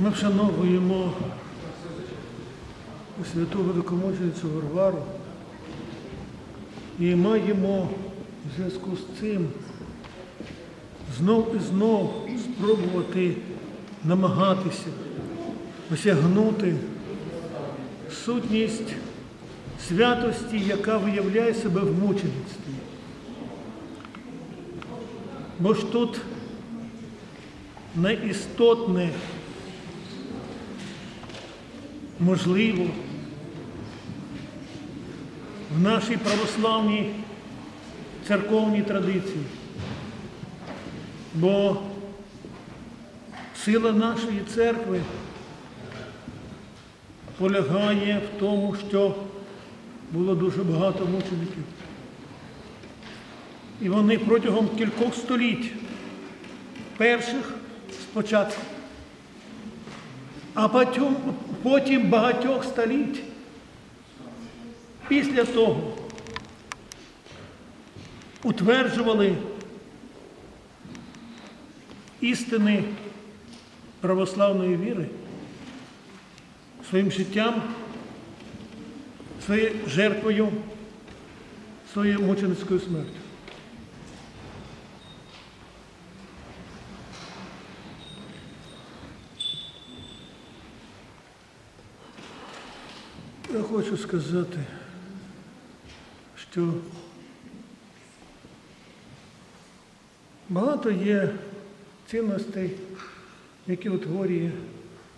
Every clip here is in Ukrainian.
Ми вшановуємо святу великомученицю Варвару і маємо в зв'язку з цим знов і знов спробувати намагатися осягнути сутність святості, яка виявляє себе в мучеництві. Бо ж тут найістотне можливо в нашій православній церковній традиції. Бо сила нашої церкви полягає в тому, що було дуже багато мучеників. І вони протягом кількох століть, перших спочатку, а потім, потім багатьох століть після того утверджували істини православної віри своїм життям, своєю жертвою, своєю мученицькою смертю. Я хочу сказати, що багато є цінностей, які утворює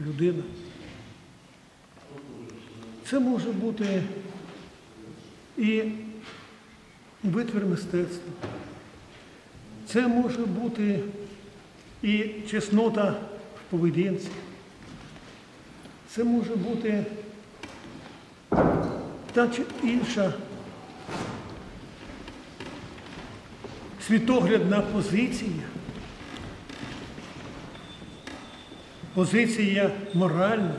людина. Це може бути і витвір мистецтва. Це може бути і чеснота в поведінці. Це може бути та чи інша світоглядна позиція, позиція моральна.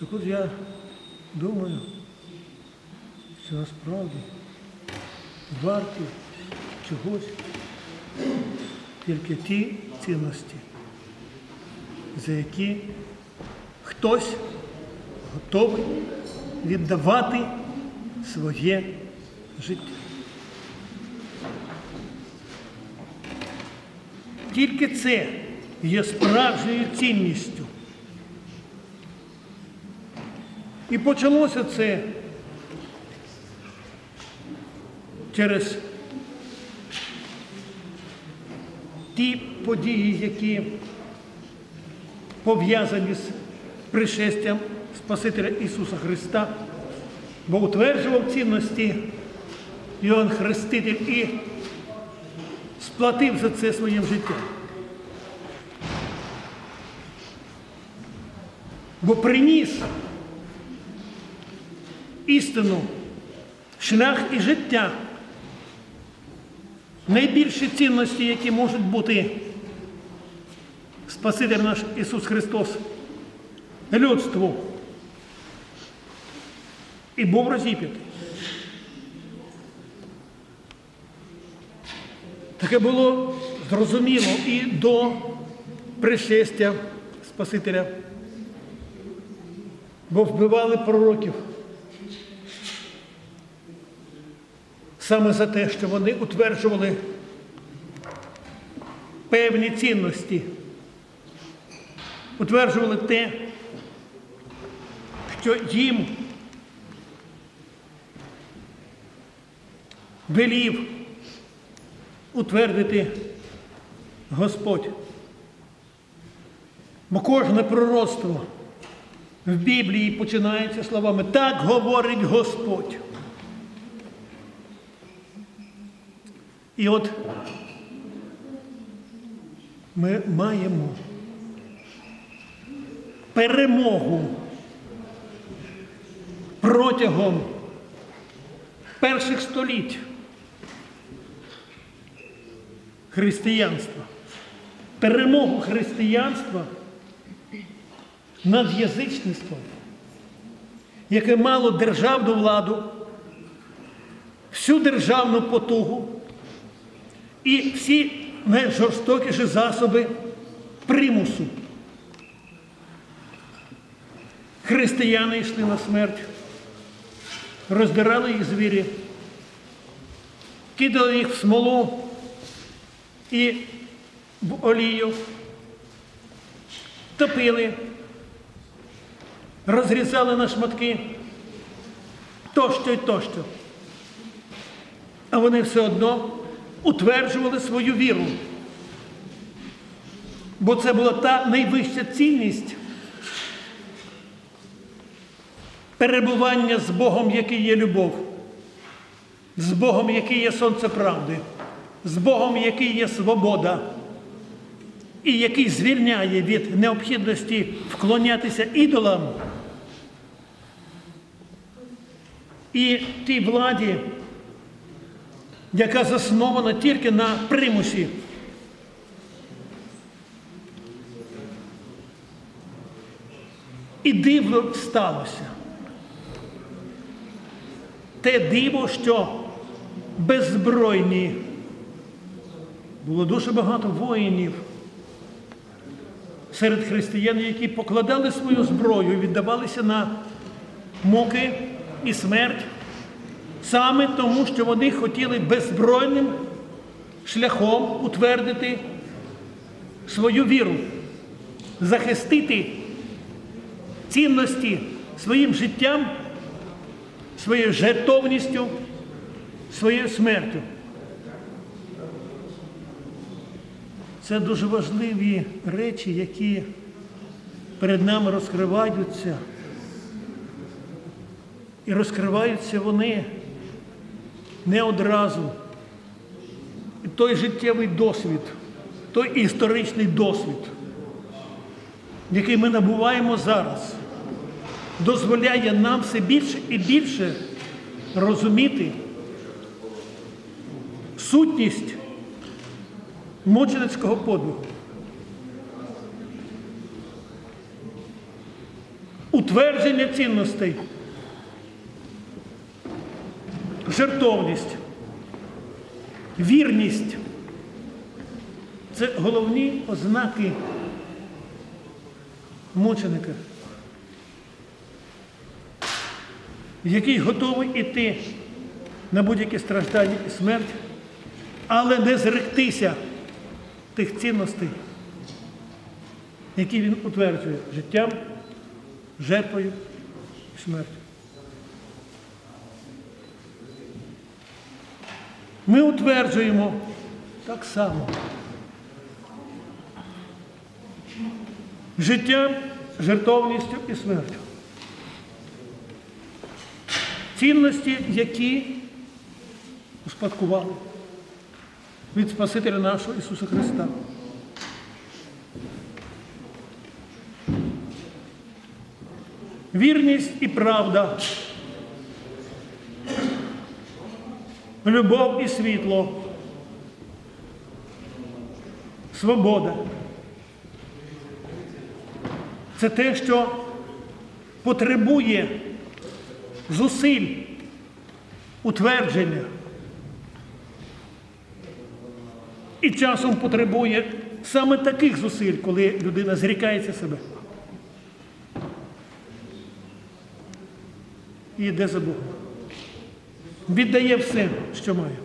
Так от я думаю, що насправді варті чогось тільки ті цінності, за які хтось готовий віддавати своє життя. Тільки це є справжньою цінністю. І почалося це через ті події, які пов'язані з пришестям Спасителя Ісуса Христа, бо утверджував цінності Йоанн Хреститель і сплатив за це своїм життям. Бо приніс істину, шлях і життя. Найбільші цінності, які можуть бути Спаситель наш Ісус Христос, людству. І був розіп'ятий. Таке було зрозуміло і до пришестя Спасителя, бо вбивали пророків. Саме за те, що вони утверджували певні цінності, утверджували те, що їм велів утвердити Господь. Бо кожне пророцтво в Біблії починається словами Так говорить Господь. І от ми маємо перемогу протягом перших століть християнства. Перемогу християнства над язичництвом, яке мало державну владу, всю державну потугу і всі найжорстокіші засоби примусу. Християни йшли на смерть, роздирали їх звірі, кидали їх в смолу і в олію, топили, розрізали на шматки, тощо й тощо. А вони все одно утверджували свою віру. Бо це була та найвища цінність перебування з Богом, який є любов, з Богом, який є сонце правди, з Богом, який є свобода, і який звільняє від необхідності вклонятися ідолам і тій владі, яка заснована тільки на примусі. І диво сталося. Те диво, що беззбройні. Було дуже багато воїнів серед християн, які покладали свою зброю віддавалися на муки і смерть, саме тому, що вони хотіли беззбройним шляхом утвердити свою віру, захистити цінності своїм життям, своєю жертовністю, своєю смертю. Це дуже важливі речі, які перед нами розкриваються. І розкриваються вони не одразу. І той життєвий досвід, той історичний досвід, який ми набуваємо зараз, дозволяє нам все більше і більше розуміти сутність мученицького подвигу. Утвердження цінностей, жертовність, вірність. Це головні ознаки мученика, який готовий іти на будь-які страждання і смерть, але не зректися тих цінностей, які він утверджує життям, жертвою і смертю. Ми утверджуємо так само життям, жертовністю і смертю. Цінності, які успадкували від Спасителя нашого Ісуса Христа. Вірність і правда, любов і світло, свобода. Це те, що потребує зусиль, утвердження. І часом потребує саме таких зусиль, коли людина зрікається себе. І йде за Богом. Віддає все, що має.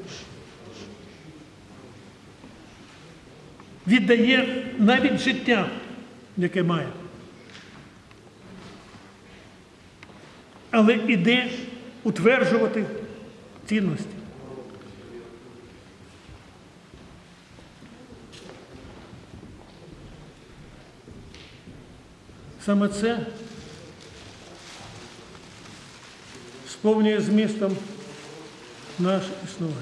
Віддає навіть життя, яке має. Але іде утверджувати цінності. Саме це сповнює змістом наше існування.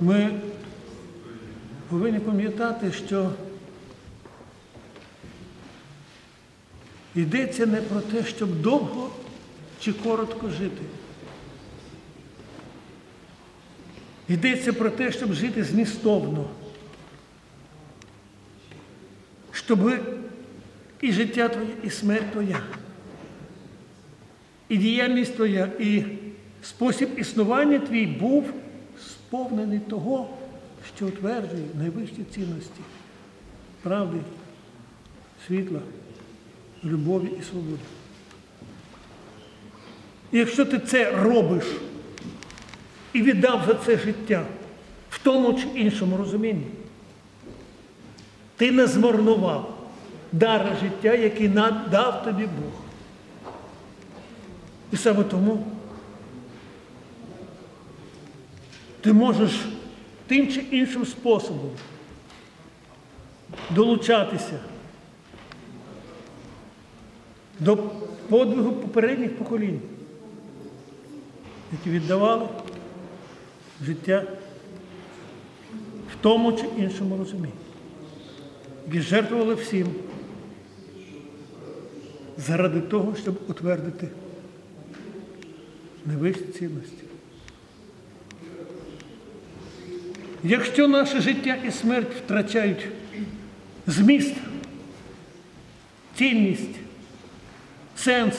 Ми повинні пам'ятати, що йдеться не про те, щоб довго чи коротко жити. Йдеться про те, щоб жити змістовно. Щоб і життя твоє, і смерть твоя, і діяльність твоя, і спосіб існування твій був сповнений того, що утверджує найвищі цінності правди, світла, любові і свободи. І якщо ти це робиш і віддав за це життя в тому чи іншому розумінні, ти не змарнував дар життя, який надав тобі Бог. І саме тому ти можеш тим чи іншим способом долучатися до подвигу попередніх поколінь, які віддавали життя в тому чи іншому розумінні, які всім заради того, щоб утвердити найвищі цінності. Якщо наше життя і смерть втрачають зміст, цінність, сенс,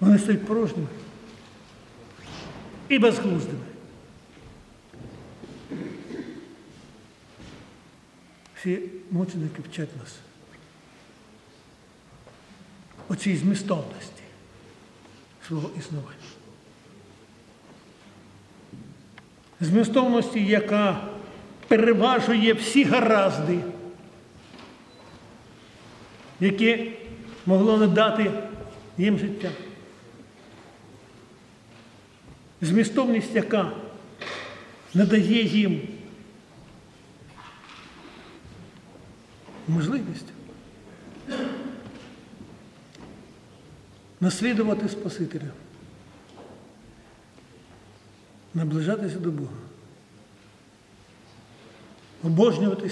вони стають порожніми і безглуздими. Всі мученики вчать нас оцій змістовності свого існування. Змістовності, яка переважує всі гаразди, які могло не дати їм життя. Змістовність, яка не дає їм можливість наслідувати Спасителя, наближатися до Бога, обожнювати